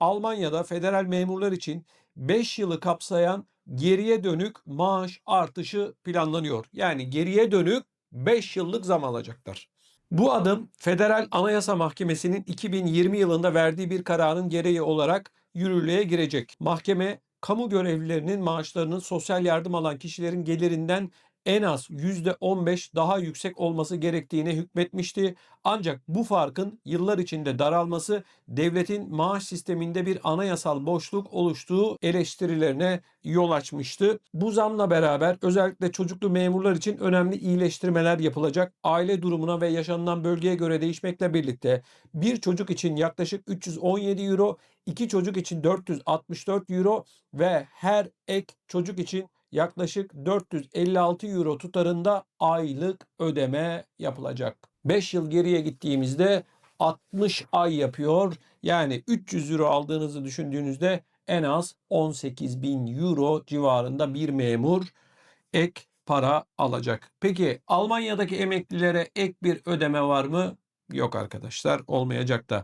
Almanya'da federal memurlar için 5 yılı kapsayan geriye dönük maaş artışı planlanıyor. Yani geriye dönük 5 yıllık zam alacaklar. Bu adım Federal Anayasa Mahkemesi'nin 2020 yılında verdiği bir kararın gereği olarak yürürlüğe girecek. Mahkeme kamu görevlilerinin maaşlarının sosyal yardım alan kişilerin gelirinden en az %15 daha yüksek olması gerektiğine hükmetmişti. Ancak bu farkın yıllar içinde daralması devletin maaş sisteminde bir anayasal boşluk oluştuğu eleştirilerine yol açmıştı. Bu zamla beraber özellikle çocuklu memurlar için önemli iyileştirmeler yapılacak. Aile durumuna ve yaşanılan bölgeye göre değişmekle birlikte bir çocuk için yaklaşık 317 euro, iki çocuk için 464 euro ve her ek çocuk için yaklaşık 456 euro tutarında aylık ödeme yapılacak. 5 yıl geriye gittiğimizde 60 ay yapıyor. Yani 300 euro aldığınızı düşündüğünüzde en az 18 bin euro civarında bir memur ek para alacak. Peki Almanya'daki emeklilere ek bir ödeme var mı? Yok arkadaşlar olmayacak da.